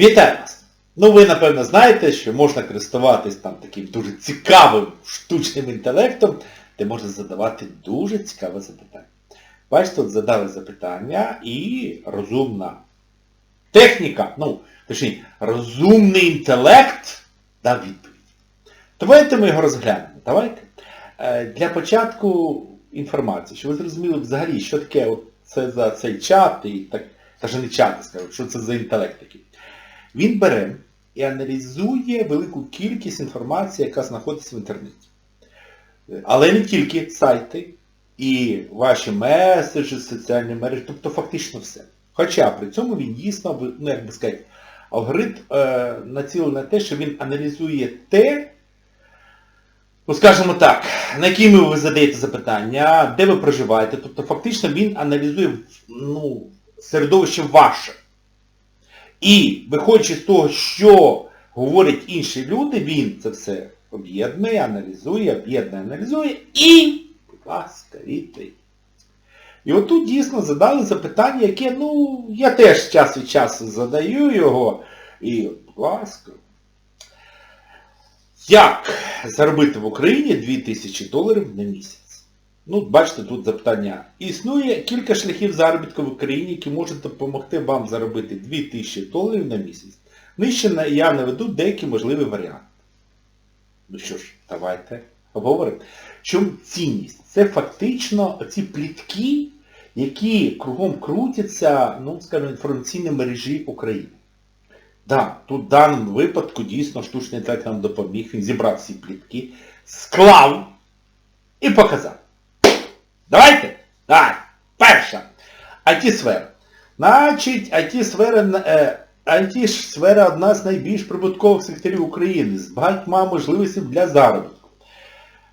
Вітаю вас! Ну ви напевно знаєте, що можна користуватись там таким дуже цікавим штучним інтелектом, де можна задавати дуже цікаве запитання. Бачите, от задали запитання і розумна техніка, ну, точніше, розумний інтелект дав відповідь. Давайте ми його розглянемо. Давайте. Е, Для початку інформації, щоб ви зрозуміли взагалі, що таке от це за цей чат і так, навіть не чат, скажу, що це за інтелект такий. Він бере і аналізує велику кількість інформації, яка знаходиться в інтернеті. Але не тільки сайти і ваші меседжі, соціальні мережі, тобто фактично все. Хоча при цьому він дійсно, ну як би сказати, алгоритм е, націлений на те, що він аналізує те, ну скажімо так, на які ви задаєте запитання, де ви проживаєте. Тобто фактично він аналізує ну, середовище ваше. І виходячи з того, що говорять інші люди, він це все об'єднує, аналізує, об'єднує, аналізує і, будь ласка, відповідь. І отут дійсно задали запитання, яке, ну, я теж час від часу задаю його. І, будь ласка. Як заробити в Україні 2000 доларів на місяць? Ну, бачите, тут запитання. Існує кілька шляхів заробітку в Україні, які можуть допомогти вам заробити 2000 доларів на місяць. Нижче я наведу деякі можливі варіанти. Ну що ж, давайте обговоримо. Чому цінність? Це фактично ці плітки, які кругом крутяться, ну, скажімо, інформаційні мережі України. Да, тут в даному випадку дійсно штучний інтелект нам допоміг, він зібрав всі плітки, склав і показав. Давайте? Так. Перша. IT-сфера. Значить, IT-сфера, е, IT-сфера одна з найбільш прибуткових секторів України з багатьма можливостями для заробітку.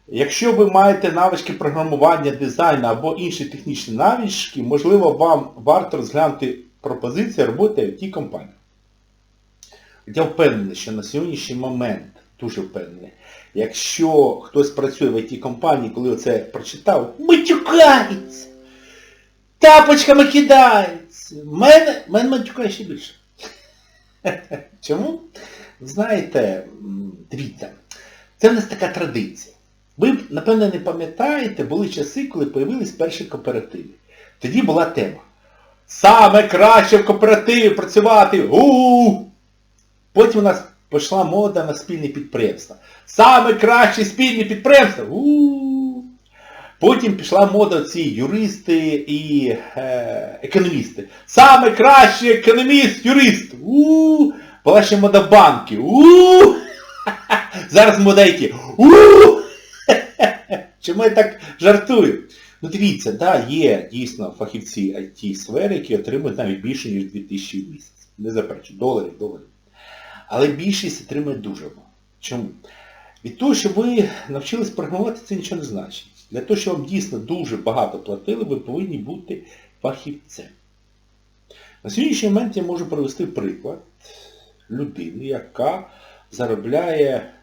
Якщо ви маєте навички програмування, дизайну або інші технічні навички, можливо, вам варто розглянути пропозицію роботи it компанії. Я впевнений, що на сьогоднішній момент, дуже впевнений, якщо хтось працює в it компанії, коли оце прочитав, матюкається, тапочками кидається. Мене, мене матюкає ще більше. Чому? Знаєте, дивіться, це в нас така традиція. Ви, напевно, не пам'ятаєте, були часи, коли з'явились перші кооперативи. Тоді була тема. Саме краще в кооперативі працювати. У-у-у! Потім у нас пішла мода на спільні підприємства. Саме кращі спільні підприємства. у Потім пішла мода ці юристи і е, економісти. Саме кращий економіст, юрист. у Була ще мода банки. у Зараз мода які. у Чому я так жартую? Ну дивіться, да, є дійсно фахівці IT-сфери, які отримують навіть більше, ніж 2000 в місяць. Не заперечу, доларів, доларів. Але більшість отримує дуже мало. Чому? Від того, що ви навчились програмувати, це нічого не значить. Для того, щоб вам дійсно дуже багато платили, ви повинні бути фахівцем. На сьогоднішній момент я можу привести приклад людини, яка заробляє...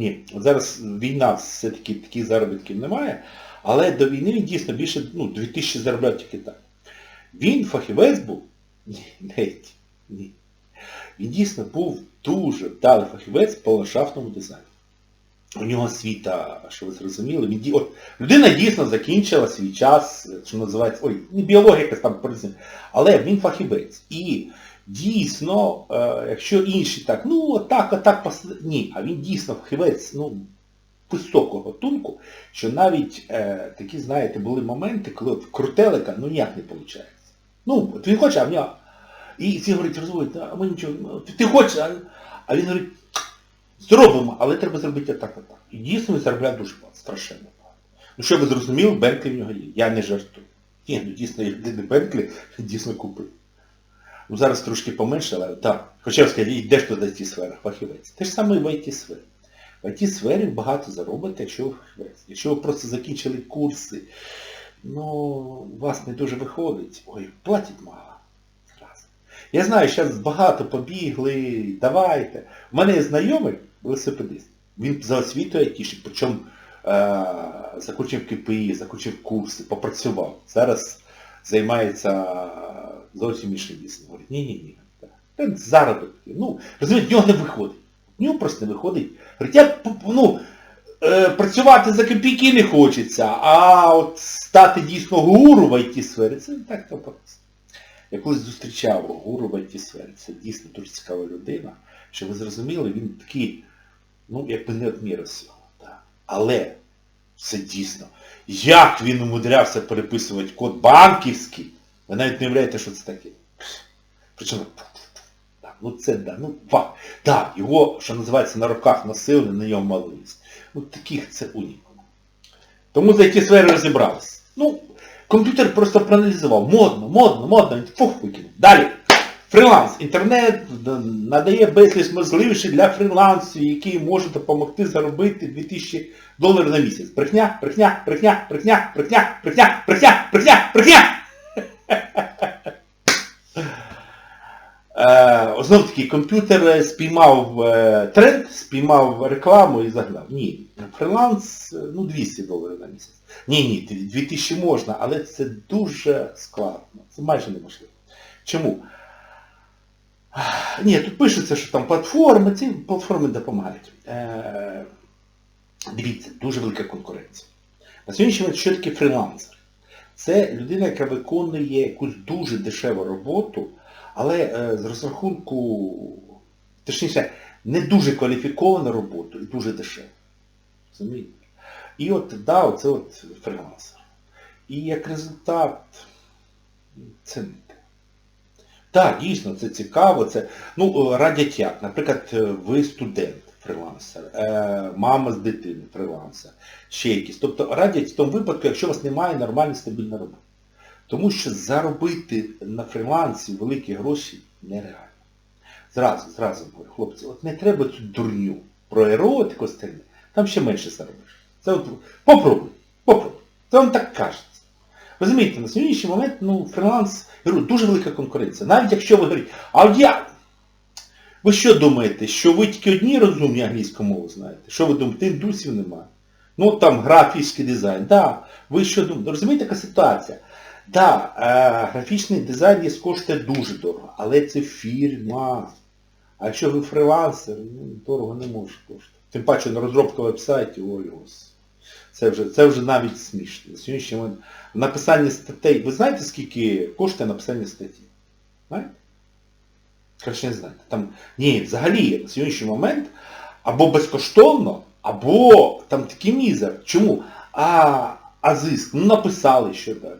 Ні, зараз війна, все-таки таких заробітків немає, але до війни він дійсно більше, ну, 2000 заробляв тільки так. Він фахівець був? Ні, навіть, ні. Він дійсно був дуже вдалий фахівець по ландшафтному дизайну. У нього освіта, що ви зрозуміли, він ді... От, людина дійсно закінчила свій час, що називається, ой, не біологія якась там але він фахівець. І дійсно, е, якщо інші так, ну отак, отак, пос... ні, а він дійсно фахівець, ну, високого тунку, що навіть е, такі, знаєте, були моменти, коли от крутелика, ну ніяк не виходить. Ну, от він хоче, а в нього і всі говорять, розводять, а ми нічого, ну, ти, хочеш, а, а він говорить, зробимо, але треба зробити так, отак. І дійсно він заробляє дуже багато, страшенно багато. Ну що ви зрозуміли, Бенклі в нього є. Я не жартую. Ні, ну дійсно, не Бенклі, дійсно купив. Ну зараз трошки поменше, але так. Хоча б сказати, йдеш туди в ті сфери, фахівець. Те ж саме і в IT-сфері. В IT-сфері багато заробите, якщо ви фахівець. Якщо ви просто закінчили курси, ну, у вас не дуже виходить, ой, платять мало. Я знаю, зараз багато побігли, давайте. У мене є знайомий велосипедист. Він за освітою айтішник, причому е, закінчив КПІ, закінчив курси, попрацював. Зараз займається зовсім іншим. Говорить, ні-ні-ні. Це заробітки. Ну, розумієте, в нього не виходить. В нього просто не виходить. Говорить, я ну, е, працювати за копійки не хочеться, а от стати дійсно гуру в IT-сфері, це не так то просто. Я колись зустрічав гуру в Це дійсно дуже цікава людина. Що ви зрозуміли, він такий, ну, якби не от міра всього. Так. Але це дійсно. Як він умудрявся переписувати код банківський, ви навіть не уявляєте, що це таке. Причому, так, ну це да, ну факт. Так, його, що називається, на руках носили, на ньому молились. Ну таких це унікум. Тому за які сфери розібрались. Ну, комп'ютер просто проаналізував. Модно, модно, модно, фух викинув. Далі. Фріланс. Інтернет надає безліч можливостей для фрілансу, які можуть допомогти заробити 2000 доларів на місяць. Брехня, брехня, брехня, брехня, брехня, брехня, брехня, брехня, брехня. Е, Знов таки, комп'ютер е, спіймав е, тренд, спіймав рекламу і загнав. Ні, фріланс, е, ну 200 доларів на місяць. Ні, ні, 2000 можна, але це дуже складно. Це майже неможливо. Чому? Ні, тут пишеться, що там платформи, ці платформи допомагають. Е, дивіться, дуже велика конкуренція. На сьогоднішній момент що таке фрілансер? Це людина, яка виконує якусь дуже дешеву роботу, але е, з розрахунку, точніше, не дуже кваліфіковану роботу і дуже дешеву. Розумієте? І от, да, оце от фрілансер. І як результат, це не те. Так, дійсно, це цікаво. Це, ну, е, радять як. Наприклад, е, ви студент, фрілансер, е, мама з дитини, фрілансер, ще якісь. Тобто радять в тому випадку, якщо у вас немає нормальної стабільної роботи. Тому що заробити на фрілансі великі гроші нереально. Зразу, зразу говорю, хлопці, от не треба цю дурню про еротику остальне, там ще менше заробиш. Це от попробуй, попробуй. Це вам так кажеться. Розумієте, на сьогоднішній момент, ну, фріланс, говорю, дуже велика конкуренція. Навіть якщо ви говорите, а от я... Ви що думаєте, що ви тільки одні розумні англійську мову знаєте? Що ви думаєте, індусів немає? Ну там графічний дизайн, да. Ви що думаєте? Розумієте, яка ситуація? Так, е, графічний дизайн є коштує дуже дорого, але це фірма. А якщо ви фрилансер, ну, дорого не може коштувати. Тим паче на розробку веб-сайтів, ой, ось. Це вже, це вже навіть смішно. Сьогоднішній момент написання статей. Ви знаєте, скільки коштує написання статті? Знаєте? Краще не знаєте. Там, ні, взагалі, на сьогоднішній момент або безкоштовно, або там такий мізер. Чому? А, а зиск, ну написали що далі.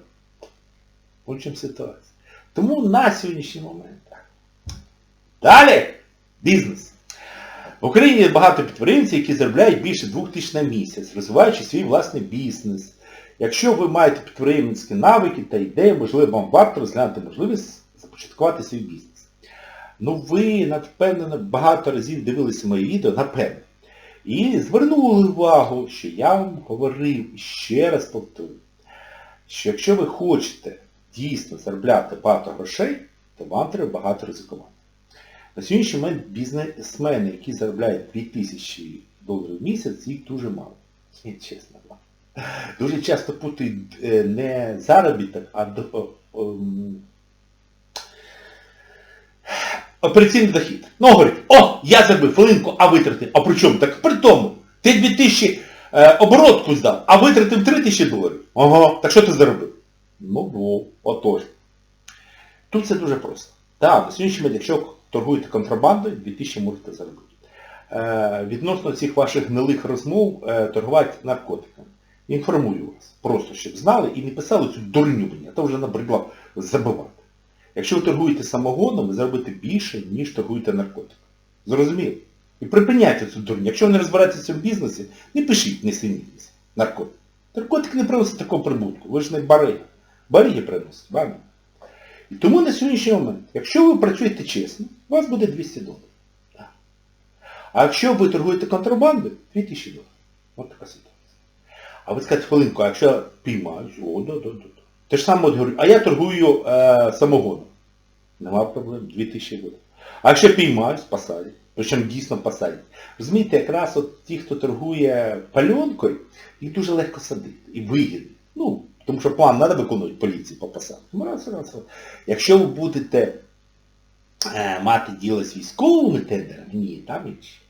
В чому ситуація. Тому на сьогоднішній момент. Далі. Бізнес. В Україні є багато підприємців, які заробляють більше 2 тисяч на місяць, розвиваючи свій власний бізнес. Якщо ви маєте підприємницькі навики та ідеї, можливо, вам варто розглянути можливість започаткувати свій бізнес. Ну ви, напевно, багато разів дивилися мої відео, напевно. І звернули увагу, що я вам говорив, ще раз повторю, що якщо ви хочете дійсно заробляти багато грошей, то вам треба багато ризикувати. На сьогоднішній момент бізнесмени, які заробляють 2000 доларів в місяць, їх дуже мало. Ні, чесно вам. Дуже часто путають е, не заробіток, а до, ем, операційний дохід. Ну, говорить, о, я заробив хвилинку, а витратив. А при чому? Так при тому, ти 2000 е, оборотку здав, а витратив 3000 доларів. Ага, так що ти заробив? Ну, бо, отож. Тут це дуже просто. Так, на сьогоднішній момент, якщо торгуєте контрабандою, 2000 можете заробити. Е, відносно цих ваших гнилих розмов е, торгувати наркотиками. Інформую вас. Просто, щоб знали і не писали цю дурню мені, а то вже набридло забивати. Якщо ви торгуєте самогоном, ви заробите більше, ніж торгуєте наркотиком. Зрозуміло? І припиняйте цю дурню. Якщо ви не розбираєтеся в цьому бізнесі, не пишіть не синітесь. Наркотик. Наркотик не приносить такого прибутку. Ви ж не барига. Бариги приносить, правильно? І тому на сьогоднішній момент, якщо ви працюєте чесно, у вас буде 200 доларів. А якщо ви торгуєте контрабандою, 2000 доларів. Ось така ситуація. А ви скажете хвилинку, а якщо піймають, о, да, да. да. Те ж саме от говорю, а я торгую е, самогоном. Нема проблем, 2000 доларів. А якщо піймають, посадять. Причому дійсно посадять. Розумієте, якраз от ті, хто торгує пальонкою, їх дуже легко садити. І вигідно. Ну, тому що план треба виконувати поліції по посадку. Ну, раз, раз, раз. Якщо ви будете е, мати діло з військовими тендерами. Ні, там інші.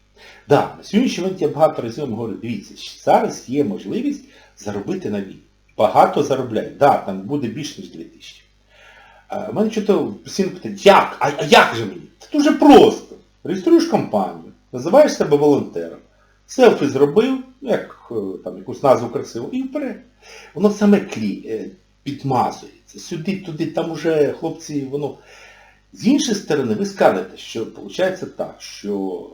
Да, на сьогоднішній момент я багато разів говорю, дивіться, зараз є можливість заробити на війні. Багато заробляють. Да, там буде більше, ніж 2000. А, мене чого постійно питають, як? А, а як же мені? Це дуже просто. Реєструєш компанію, називаєш себе волонтером, селфі зробив, як е, там якусь назву красиву, і вперед. Воно саме клі, е, підмазується. Сюди, туди, там уже хлопці, воно. З іншої сторони, ви скажете, що виходить так, що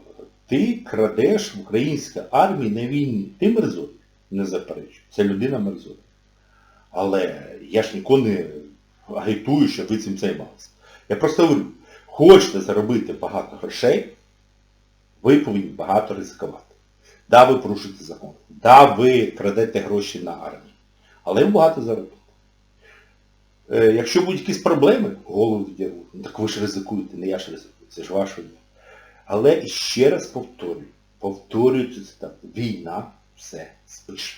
ти крадеш в українській армії на війні. Ти мерзой, не заперечую. Це людина мерзой. Але я ж ніколи не агітую, щоб ви цим займалися. Я просто говорю, хочете заробити багато грошей, ви повинні багато ризикувати. Да, ви порушуєте закон. Да, ви крадете гроші на армію. Але ви багато заробите. Е, якщо будуть якісь проблеми, голову відірвуть. Ну так ви ж ризикуєте, не я ж ризикую, це ж ваше. Але ще раз повторюю, повторюю цю цитату. Війна все спише.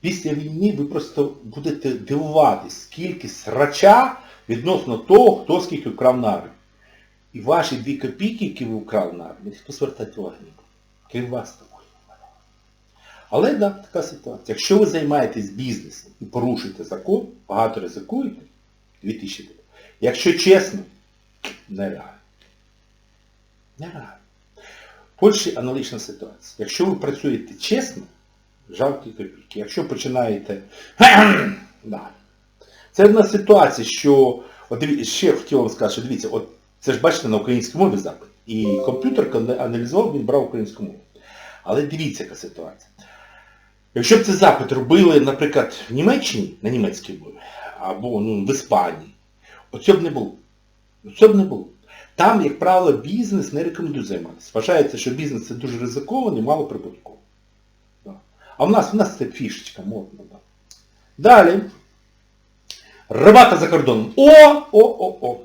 Після війни ви просто будете дивуватись, скільки срача відносно того, хто скільки вкрав на армію. І ваші дві копійки, які ви вкрали на армію, ніхто звертати уваги. Крім вас. Але да, така ситуація. Якщо ви займаєтесь бізнесом і порушуєте закон, багато ризикуєте, 2000 доларів. Якщо чесно, нереально. Нереально. В Польщі аналогічна ситуація. Якщо ви працюєте чесно, жалкі копійки. Якщо починаєте... да. Це одна ситуація, що... От ще хотів вам сказати, що дивіться, от це ж бачите на українській мові запит. І комп'ютер, аналізував, він брав українську мову. Але дивіться, яка ситуація. Якщо б цей запит робили, наприклад, в Німеччині, на німецькій мові, або ну, в Іспанії, оцього б не було. Оцього б не було. Там, як правило, бізнес не рекомендують займатися. Вважається, що бізнес це дуже ризикований, мало прибутковий. А в нас в нас це фішечка модна. Да. Далі. Робота за кордоном. О, о, о, о.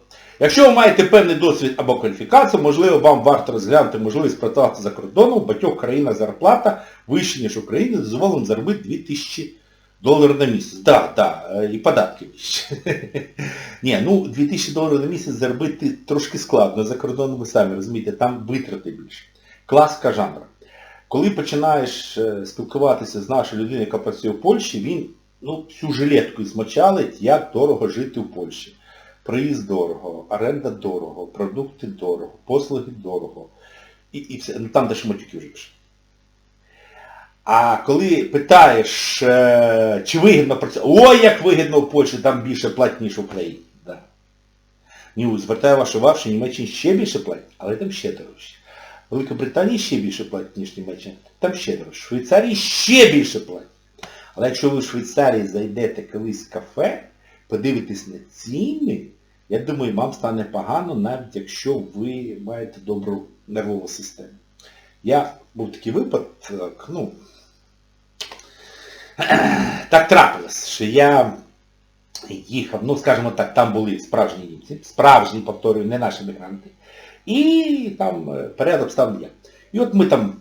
Якщо ви маєте певний досвід або кваліфікацію, можливо, вам варто розглянути можливість працювати за кордоном, в багатьох країнах зарплата вища, ніж в Україні, дозволено заробити 2000 доларів на місяць. Так, да, так, да, і податки вищі. Ні, ну 2000 доларів на місяць заробити трошки складно, за кордоном ви самі розумієте, там витрати більше. Класика жанра. Коли починаєш спілкуватися з нашою людиною, яка працює в Польщі, він ну, всю жилетку змочалить, як дорого жити в Польщі. Проїзд дорого, оренда дорого, продукти дорого, послуги дорого. І і все. Ну там де шмотики вже пішли. А коли питаєш, е, чи вигідно працювати, ой, як вигідно в Польщі, там більше платять, ніж в Україні. Да. Ні, звертаю вашу увагу, що Німеччині ще більше платять, але там ще дорожче. Велика Британія ще більше платить, ніж Німеччина, там ще дорожче. В Швейцарії ще більше платять. Але якщо ви в Швейцарії зайдете колись в кафе, подивитесь на ціни, я думаю, вам стане погано, навіть якщо ви маєте добру нервову систему. Я був такий випадок, ну, так трапилось, що я їхав, ну, скажімо так, там були справжні німці, справжні, повторюю, не наші мігранти. І там порядок обставин є. І от ми там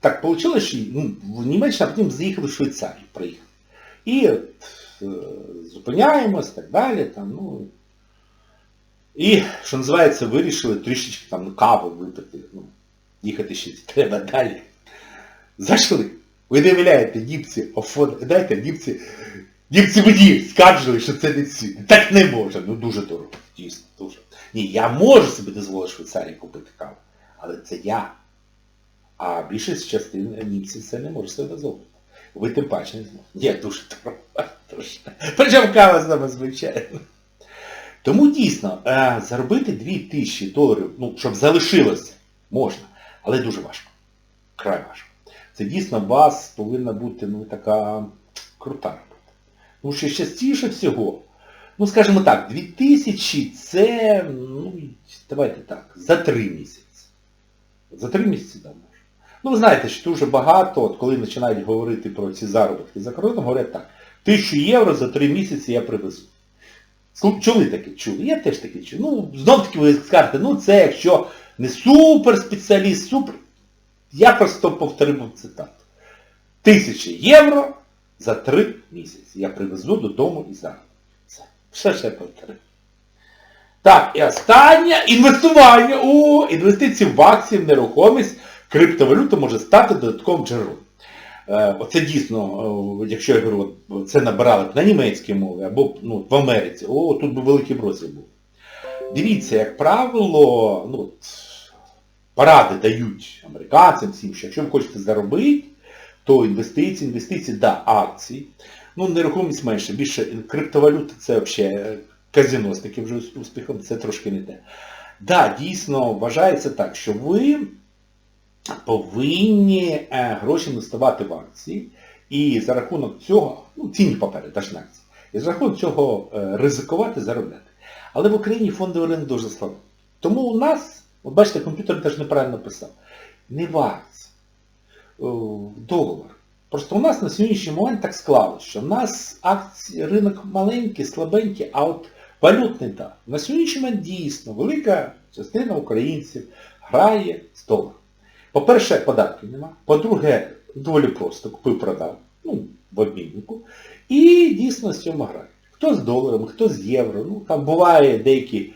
так вийшло, що ну, в Німеччину, а потім заїхали в Швейцарію, приїхали. І от, е, зупиняємось, так далі, там, ну. І, що називається, вирішили трішечки там каву випити. Ну, їхати ще треба далі. Зайшли. Ви не виявляєте, німці, офон, дайте, німці, німці мені скаржили, що це не ці. Так не може. Ну дуже дорого. Дійсно, дуже. Ні, я можу собі дозволити Швейцарії купити каву. Але це я. А більшість частин німців це не може собі дозволити. Ви тим паче не зможете. Ні, дуже дорого. Причому кава з нами звичайно. Тому дійсно, заробити 2000 доларів, ну, щоб залишилося, можна, але дуже важко. Край важко. Це дійсно у вас повинна бути ну, така крута робота. Тому що частіше всього, ну скажімо так, 2000 це, ну, давайте так, за 3 місяці. За 3 місяці да, можна. Ну ви знаєте, що дуже багато, от коли починають говорити про ці заробітки за кордоном, говорять так, 1000 євро за 3 місяці я привезу. Чули таке? Чули? Я теж таке чув. Ну, знов таки ви скажете, ну це якщо не супер спеціаліст, супер. Я просто повторив цитату. Тисяча євро за три місяці. Я привезу додому і зараз. Все. Все ще повторив. Так, і останнє інвестування. О, інвестиції в акції, в нерухомість, криптовалюта може стати додатковим джерелом. Е, Оце дійсно, е, якщо я говорю, це набирали на німецькій мові або ну, в Америці, о, тут би великий розвиток був. Дивіться, як правило, ну, поради дають американцям всім, що якщо ви хочете заробити, то інвестиції, інвестиції, да, акції. Ну, нерухомість менше, більше криптовалюта це взагалі казино з таким же успіхом, це трошки не те. Да, дійсно вважається так, що ви повинні е, гроші інвестувати в акції і за рахунок цього, ну, цінні папери, теж на акції, і за рахунок цього е, ризикувати, заробляти. Але в Україні фондовий ринок дуже слабий. Тому у нас, от бачите, комп'ютер теж неправильно писав, не в акції, в долар. Просто у нас на сьогоднішній момент так склалося, що в нас акції, ринок маленький, слабенький, а от валютний так. На сьогоднішній момент дійсно велика частина українців грає з доларом. По-перше, податків нема. По-друге, доволі просто, купив-продав, ну, в обміннику. І дійсно з цьому грає. Хто з доларом, хто з євро. Ну, там буває деякі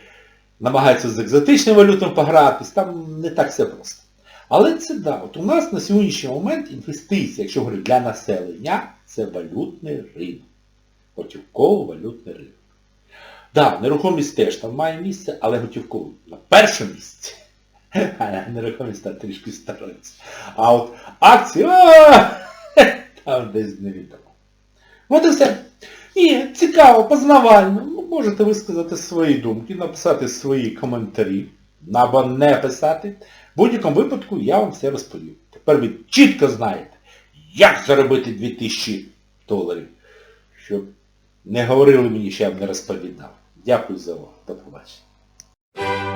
намагаються з екзотичним валютом погратись, там не так все просто. Але це да, от у нас на сьогоднішній момент інвестиції, якщо говорити для населення, це валютний ринок. Готівково-валютний ринок. Так, да, нерухомість теж там має місце, але готівковий на першому місці. Нерухомість там трішки старається. А от акції, там десь невідомо. От і все. Ні, цікаво, познавально. Ну, можете висказати свої думки, написати свої коментарі, або не писати. В будь-якому випадку я вам все розповім. Тепер ви чітко знаєте, як заробити 2000 доларів. Щоб не говорили мені, що я б не розповідав. Дякую за увагу. До побачення.